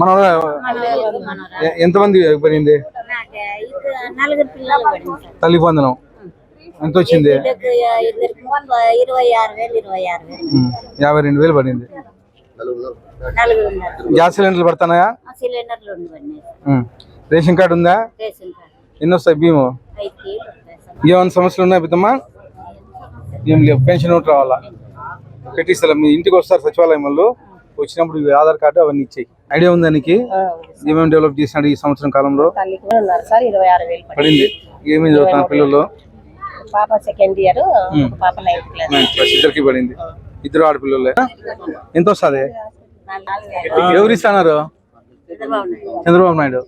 మన ఎంతమంది పడింది? తల్లి పొందనం. ఎంత వచ్చింది యాభై రెండు వేలు పడింది. గ్యాస్ సిలిండర్లు ఉమ్. రేషన్ కార్డు ఉందా? ఎన్ని వస్తాయి భీము ఏమైనా సమస్యలు ఉన్నాయి పెద్దమ్మా? ఏం లేవు పెన్షన్ ఒకటి రావాలా? పెట్టిస్తారు మీ ఇంటికి వస్తారు సచివాలయం వాళ్ళు? వచ్చినప్పుడు ఆధార్ కార్డు అవన్నీ ఇచ్చాయి. ఐడియా ఉందా నీకు ఏమేమి డెవలప్ చేసినాడు ఈ సంవత్సరం కాలంలో? పడింది. ఏమేమి చదువుతున్నారు పిల్లలు? పాప సెకండ్ ఇయర్ పాప నైన్త్ క్లాస్ ఇద్దరికి పడింది. ఇద్దరు ఆడపిల్లలే. ఎంత వస్తుంది? ఎవరు ఇస్తున్నారు? చంద్రబాబు నాయుడు. నాయుడు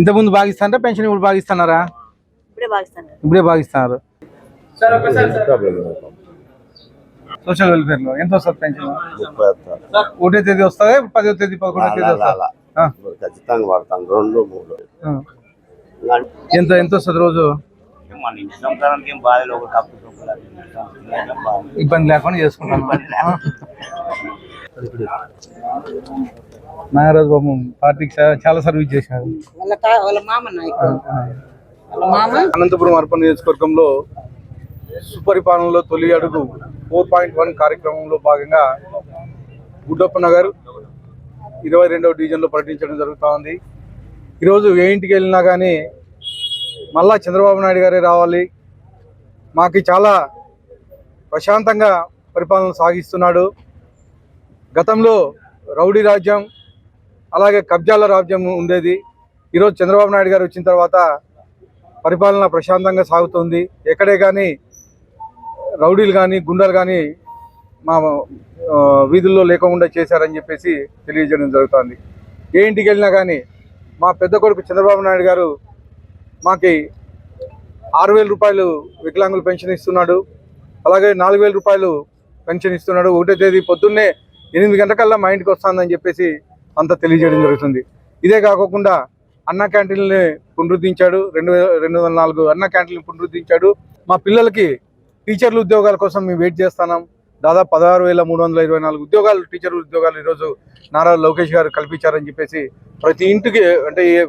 ఇంతకుముందు బాగా ఇస్తారా పెన్షన్ ఇప్పుడు బాగా ఇస్తున్నారా ఇప్పుడే భావిస్తాను ఇప్పుడే బాగా ఇస్తున్నారు సోషల్ వెల్ఫేర్లో ఎంత వస్తుంది పెన్షన్? ఒకటో తేదీ వస్తుంది? పదో తేదీ పదకొండో తేదీ వస్తుంది? ఖచ్చితంగా రెండు మూడు. ఎంత ఎంత వస్తుంది రోజు? ఇబ్బంది లేకుండా చేసుకుంటాను నాగరాజు బాబు పార్టీకి చాలా సర్వీస్ చేశారు వాళ్ళ తా- వాళ్ళ మామ నాయకుడు వాళ్ళ మామ? అనంతపురం అర్పణ నియోజకవర్గంలో సుపరిపాలనలో తొలి అడుగు ఫోర్ పాయింట్ వన్ కార్యక్రమంలో భాగంగా గుడ్డప్ప నగర్ ఇరవై రెండవ డివిజన్లో పర్యటించడం జరుగుతూ ఉంది. ఈరోజు ఏ ఇంటికి వెళ్ళినా కానీ మళ్ళా చంద్రబాబు నాయుడు గారే రావాలి. మాకు చాలా ప్రశాంతంగా పరిపాలన సాగిస్తున్నాడు. గతంలో రౌడీ రాజ్యం అలాగే కబ్జాల రాజ్యం ఉండేది. ఈరోజు చంద్రబాబు నాయుడు గారు వచ్చిన తర్వాత పరిపాలన ప్రశాంతంగా సాగుతుంది. ఎక్కడే కానీ రౌడీలు కానీ గుండాలు కానీ మా వీధుల్లో లేకుండా చేశారని చెప్పేసి తెలియజేయడం జరుగుతుంది. ఏ ఇంటికి వెళ్ళినా కానీ మా పెద్ద కొడుకు చంద్రబాబు నాయుడు గారు మాకి ఆరు వేల రూపాయలు వికలాంగులు పెన్షన్ ఇస్తున్నాడు. అలాగే నాలుగు వేల రూపాయలు పెన్షన్ ఇస్తున్నాడు. ఒకటో తేదీ పొద్దున్నే ఎనిమిది గంటకల్లా మా ఇంటికి వస్తుందని చెప్పేసి అంతా తెలియజేయడం జరుగుతుంది. ఇదే కాకుండా అన్న క్యాంటీన్ని పునరుద్ధరించాడు రెండు వేల రెండు వందల నాలుగు అన్న క్యాంటీన్లు పునరుద్ధరించాడు మా పిల్లలకి టీచర్ల ఉద్యోగాల కోసం మేము వెయిట్ చేస్తున్నాం. దాదాపు పదహారు వేల మూడు వందల ఇరవై నాలుగు ఉద్యోగాలు టీచర్ ఉద్యోగాలు ఈరోజు నారా లోకేష్ గారు కల్పించారని చెప్పేసి ప్రతి ఇంటికి అంటే ఏ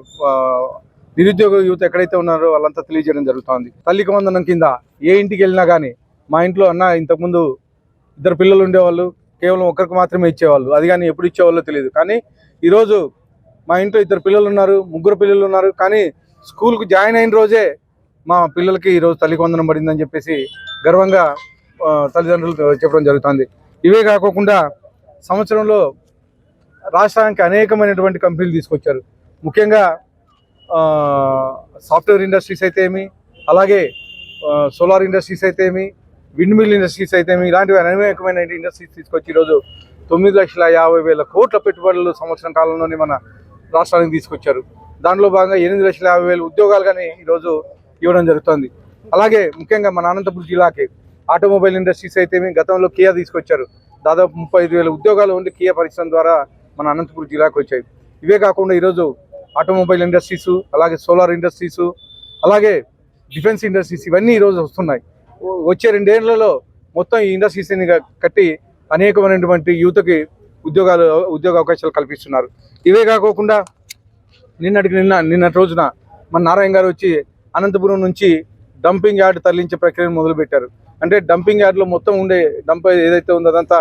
నిరుద్యోగ యువత ఎక్కడైతే ఉన్నారో వాళ్ళంతా తెలియజేయడం జరుగుతోంది. తల్లికి వందనం కింద ఏ ఇంటికి వెళ్ళినా కానీ మా ఇంట్లో అన్న ఇంతకుముందు ఇద్దరు పిల్లలు ఉండేవాళ్ళు కేవలం ఒక్కరికి మాత్రమే ఇచ్చేవాళ్ళు. అది కానీ ఎప్పుడు ఇచ్చేవాళ్ళో తెలియదు. కానీ ఈరోజు మా ఇంట్లో ఇద్దరు పిల్లలు ఉన్నారు ముగ్గురు పిల్లలు ఉన్నారు. కానీ స్కూల్కు జాయిన్ అయిన రోజే మా పిల్లలకి ఈరోజు తల్లి వందనం పడిందని చెప్పేసి గర్వంగా తల్లిదండ్రులు చెప్పడం జరుగుతుంది. ఇవే కాకోకుండా సంవత్సరంలో రాష్ట్రానికి అనేకమైనటువంటి కంపెనీలు తీసుకొచ్చారు. ముఖ్యంగా సాఫ్ట్వేర్ ఇండస్ట్రీస్ అయితే ఏమి అలాగే సోలార్ ఇండస్ట్రీస్ అయితే ఏమి విండ్ మిల్ ఇండస్ట్రీస్ అయితే ఏమి ఇలాంటివి అనేకమైన ఇండస్ట్రీస్ తీసుకొచ్చి ఈరోజు తొమ్మిది లక్షల యాభై వేల కోట్ల పెట్టుబడులు సంవత్సరం కాలంలోనే మన రాష్ట్రానికి తీసుకొచ్చారు. దాంట్లో భాగంగా ఎనిమిది లక్షల యాభై వేల ఉద్యోగాలు కానీ ఈరోజు ఇవ్వడం జరుగుతుంది. అలాగే ముఖ్యంగా మన అనంతపురం జిల్లాకి ఆటోమొబైల్ ఇండస్ట్రీస్ అయితే గతంలో కియా తీసుకొచ్చారు. దాదాపు ముప్పై ఐదు వేల ఉద్యోగాలు ఉండి కియా పరిశ్రమ ద్వారా మన అనంతపురం జిల్లాకు వచ్చాయి. ఇవే కాకుండా ఈరోజు ఆటోమొబైల్ ఇండస్ట్రీస్ అలాగే సోలార్ ఇండస్ట్రీస్ అలాగే డిఫెన్స్ ఇండస్ట్రీస్ ఇవన్నీ ఈరోజు వస్తున్నాయి. వచ్చే రెండేళ్ళలో మొత్తం ఈ ఇండస్ట్రీస్ని కట్టి అనేకమైనటువంటి యువతకి ఉద్యోగాలు ఉద్యోగ అవకాశాలు కల్పిస్తున్నారు. ఇవే కాకోకుండా నిన్నటికి నిన్న నిన్నటి రోజున మన నారాయణ గారు వచ్చి అనంతపురం నుంచి డంపింగ్ యార్డ్ తరలించే ప్రక్రియను మొదలుపెట్టారు. అంటే డంపింగ్ యార్డ్లో మొత్తం ఉండే డంప్ ఏదైతే ఉందో అదంతా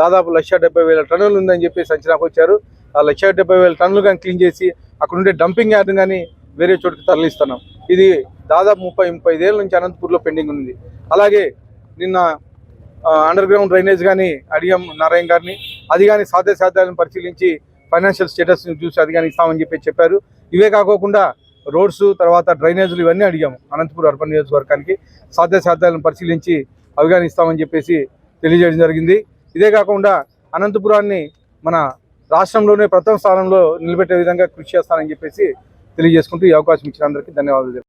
దాదాపు లక్ష డెబ్బై వేల టన్నులు ఉందని చెప్పేసి అంచనాకు వచ్చారు. ఆ లక్ష డెబ్బై వేల టన్నులు కానీ క్లీన్ చేసి అక్కడ ఉండే డంపింగ్ యార్డ్ కానీ వేరే చోటుకి తరలిస్తున్నాం. ఇది దాదాపు ముప్పై ముప్పై ఐదేళ్ళ నుంచి అనంతపూర్లో పెండింగ్ ఉంది. అలాగే నిన్న అండర్ గ్రౌండ్ డ్రైనేజ్ కానీ అడిగాం నారాయణ గారిని. అది కానీ సాధ్య సాధ్యాలను పరిశీలించి ఫైనాన్షియల్ స్టేటస్ని చూసి అది కానీ ఇస్తామని చెప్పి చెప్పారు. ఇవే కాకోకుండా రోడ్స్ తర్వాత డ్రైనేజీలు ఇవన్నీ అడిగాము. అనంతపురం అర్బన్ నియోజకవర్గానికి సాధ్యసాధ్యాలను పరిశీలించి అవి ఇస్తామని చెప్పేసి తెలియజేయడం జరిగింది. ఇదే కాకుండా అనంతపురాన్ని మన రాష్ట్రంలోనే ప్రథమ స్థానంలో నిలబెట్టే విధంగా కృషి చేస్తానని చెప్పేసి తెలియజేసుకుంటూ ఈ అవకాశం ఇచ్చిన అందరికీ ధన్యవాదాలు.